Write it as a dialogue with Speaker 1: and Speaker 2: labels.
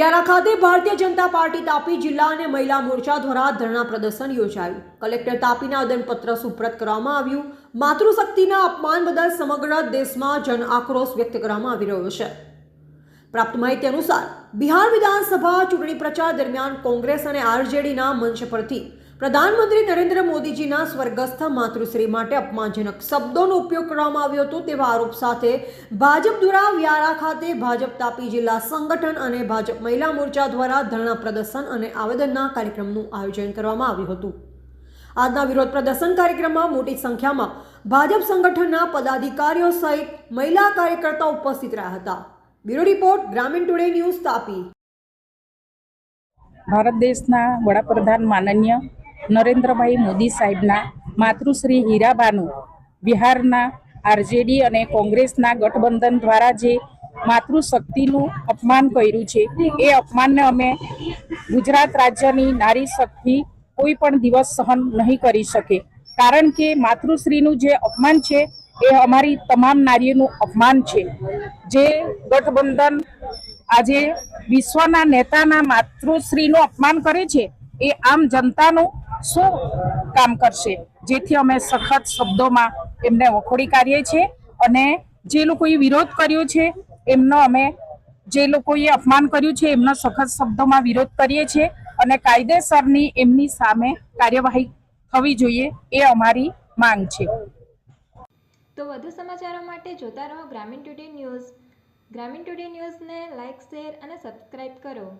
Speaker 1: વ્યારા ખાતે ભારતીય જનતા પાર્ટી તાપી જિલ્લા અને મહિલા મોરચા દ્વારા ધરણા પ્રદર્શન યોજાયું. કલેક્ટર તાપીના આદનપત્ર સુપ્રત કરવામાં આવ્યું. માતૃશક્તિના અપમાન બદલ સમગ્ર દેશમાં જન આક્રોશ વ્યક્ત કરવામાં આવી રહ્યો છે. પ્રાપ્ત માહિતી અનુસાર, બિહાર વિધાનસભા ચૂંટણી પ્રચાર દરમિયાન કોંગ્રેસ અને આરજેડીના મંચ પરથી પ્રધાનમંત્રી નરેન્દ્ર મોદીજીના સ્વર્ગસ્થ માતૃશ્રી માટે અપમાનજનક શબ્દોનો ઉપયોગ કરવામાં આવ્યો હતો તેવા આરોપ સાથે ભાજપ દ્વારા વ્યારા ખાતે ભાજપ તાપી જિલ્લા સંગઠન અને ભાજપ મહિલા મોરચા દ્વારા ધરણા પ્રદર્શન અને આવેદનના કાર્યક્રમનું આયોજન કરવામાં આવ્યું હતું. આજના વિરોધ પ્રદર્શન કાર્યક્રમમાં મોટી સંખ્યામાં ભાજપ સંગઠનના પદાધિકારીઓ સહિત મહિલા કાર્યકર્તાઓ ઉપસ્થિત રહ્યા હતા. Bureau report, Gramin Today News Tapi.
Speaker 2: Bharat દેશના વડાપ્રધાન માનનીય નરેન્દ્રભાઈ મોદી સાહેબના માતૃશ્રી હીરાબાનું બિહારના આરજેડી અને કોંગ્રેસના ગઠબંધન દ્વારા જે માતૃશક્તિનું અપમાન કર્યું છે, એ અપમાનને અમે ગુજરાત રાજ્યની નારી શક્તિ કોઈ પણ દિવસ સહન નહીં કરી શકે. કારણ કે માતૃશ્રીનું જે અપમાન છે, એ અમારી તમામ નારીઓનું અપમાન છે. જે ગઠબંધન આજે વિશ્વના નેતાના માતૃશ્રીનું અપમાન કરે છે, એ આમ જનતાનું શું કામ કરશે? જેથી અમે સખત શબ્દોમાં એમને વખોડી કાઢીએ છીએ અને જે લોકોએ વિરોધ કર્યો છે, એમનો અમે જે લોકોએ અપમાન કર્યું છે, એમનો સખત શબ્દોમાં વિરોધ કરીએ છીએ અને કાયદેસરની એમની સામે કાર્યવાહી થવી જોઈએ એ અમારી માંગ છે.
Speaker 3: તો વધુ સમાચારો માટે જોતા રહો Gramin Today News. Gramin Today ન્યૂઝને લાઇક શેર અને સબસ્ક્રાઇબ કરો.